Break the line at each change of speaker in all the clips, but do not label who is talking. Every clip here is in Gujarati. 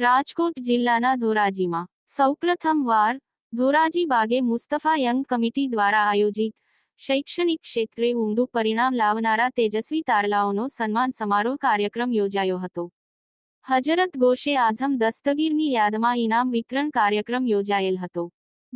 રાજકોટ જિલ્લાના ધોરાજીમાં વાર ધોરાજી બાગે મુસ્તફા યંગ કમિટી દ્વારા આયોજિત શૈક્ષણિક ક્ષેત્રે ઊંડું પરિણામ લાવનારા તેજસ્વી તારલાઓનો સન્માન સમારોહ કાર્યક્રમ યોજાયો હતો હજરત ગોશે આઝમ દસ્તગીરની યાદમાં ઇનામ વિતરણ કાર્યક્રમ યોજાયેલ હતો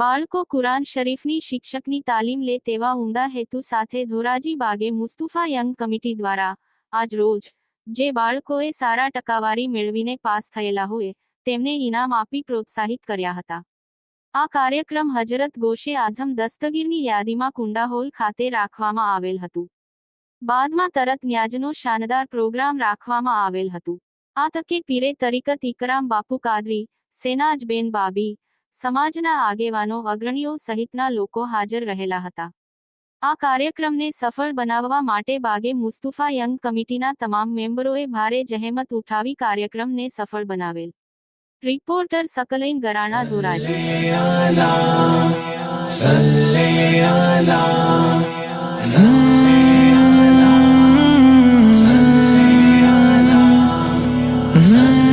બાળકો કુરાન શરીફની શિક્ષકની તાલીમ લે તેવા ઉમદા હેતુ સાથે ધોરાજી બાગે મુસ્તુફા યંગ કમિટી દ્વારા આજ રોજ જે બાળકોએ સારા ટકાવારી મેળવીને પાસ થયેલા હોય તેમને ઇનામ આપી પ્રોત્સાહિત કર્યા હતા આ કાર્યક્રમ હજરત ગોશે આઝમ દસ્તગીરની યાદીમાં કુંડાહોલ ખાતે રાખવામાં આવેલ હતું બાદમાં તરત ન્યાજનો શાનદાર પ્રોગ્રામ રાખવામાં આવેલ હતું આ તકે પીરે તરીકત ઇકરામ બાપુ કાદરી સેનાજબેન બાબી समाजના આગેવાનો અગ્રણીઓ સહિતના લોકો હાજર રહેલા હતા આ કાર્યક્રમને સફળ બનાવવા માટે બાગે મુસ્તફા યંગ કમિટીના તમામ મેમ્બરોએ ભારે જહેમત ઉઠાવી કાર્યક્રમને સફળ બનાવેલ રિપોર્ટર સકલૈન ગરાણા
દોરાજી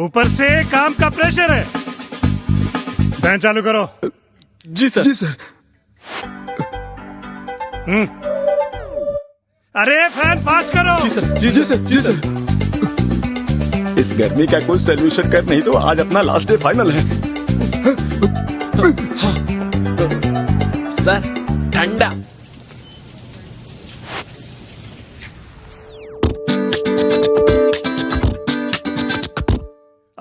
ऊपर से काम का प्रेशर है फैन चालू करो
जी सर जी सर हम्म।
अरे फैन फास्ट करो
जी सर जी जी सर जी सर
इस गर्मी का कोई सोल्यूशन कर नहीं तो आज अपना लास्ट डे फाइनल है हाँ।
सर ठंडा